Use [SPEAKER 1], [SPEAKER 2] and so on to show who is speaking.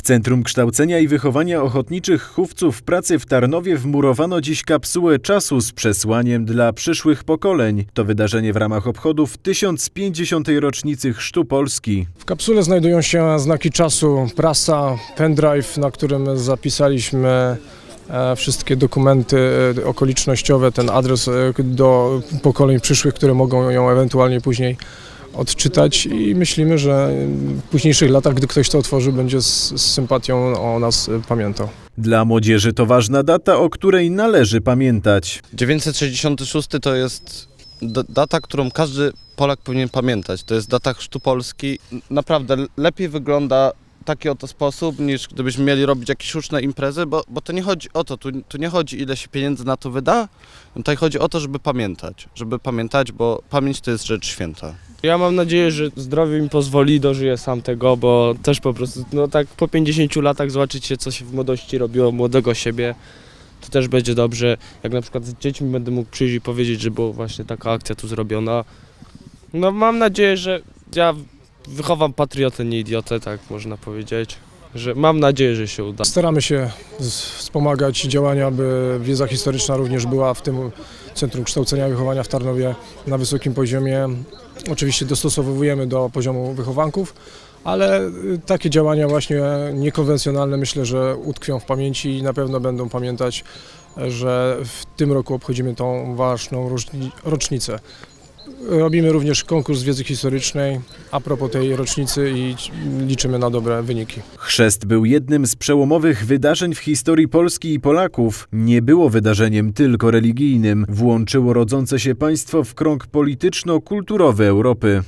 [SPEAKER 1] W Centrum Kształcenia i Wychowania Ochotniczych Chówców Pracy w Tarnowie wmurowano dziś kapsułę czasu z przesłaniem dla przyszłych pokoleń. To wydarzenie w ramach obchodów 1050. rocznicy Chrztu Polski.
[SPEAKER 2] W kapsule znajdują się znaki czasu, prasa, pendrive, na którym zapisaliśmy e, wszystkie dokumenty e, okolicznościowe, ten adres e, do pokoleń przyszłych, które mogą ją ewentualnie później odczytać i myślimy, że w późniejszych latach, gdy ktoś to otworzy, będzie z, z sympatią o nas pamiętał.
[SPEAKER 1] Dla młodzieży to ważna data, o której należy pamiętać.
[SPEAKER 3] 966 to jest data, którą każdy Polak powinien pamiętać. To jest data chrztu Polski. Naprawdę lepiej wygląda taki oto sposób, niż gdybyśmy mieli robić jakieś sztuczne imprezy, bo, bo to nie chodzi o to, tu, tu nie chodzi ile się pieniędzy na to wyda, tutaj chodzi o to, żeby pamiętać, żeby pamiętać, bo pamięć to jest rzecz święta.
[SPEAKER 4] Ja mam nadzieję, że zdrowie mi pozwoli, dożyję sam tego, bo też po prostu, no tak po 50 latach zobaczycie, co się w młodości robiło, młodego siebie, to też będzie dobrze. Jak na przykład z dziećmi będę mógł przyjść i powiedzieć, że była właśnie taka akcja tu zrobiona. No mam nadzieję, że ja wychowam patriotę, nie idiotę, tak można powiedzieć. Że mam nadzieję, że się uda.
[SPEAKER 2] Staramy się wspomagać działania, aby wiedza historyczna również była w tym Centrum Kształcenia i Wychowania w Tarnowie na wysokim poziomie. Oczywiście dostosowujemy do poziomu wychowanków, ale y, takie działania właśnie niekonwencjonalne myślę, że utkwią w pamięci i na pewno będą pamiętać, że w tym roku obchodzimy tą ważną roczni- rocznicę. Robimy również konkurs wiedzy historycznej a propos tej rocznicy i liczymy na dobre wyniki.
[SPEAKER 1] Chrzest był jednym z przełomowych wydarzeń w historii Polski i Polaków. Nie było wydarzeniem tylko religijnym. Włączyło rodzące się państwo w krąg polityczno-kulturowy Europy.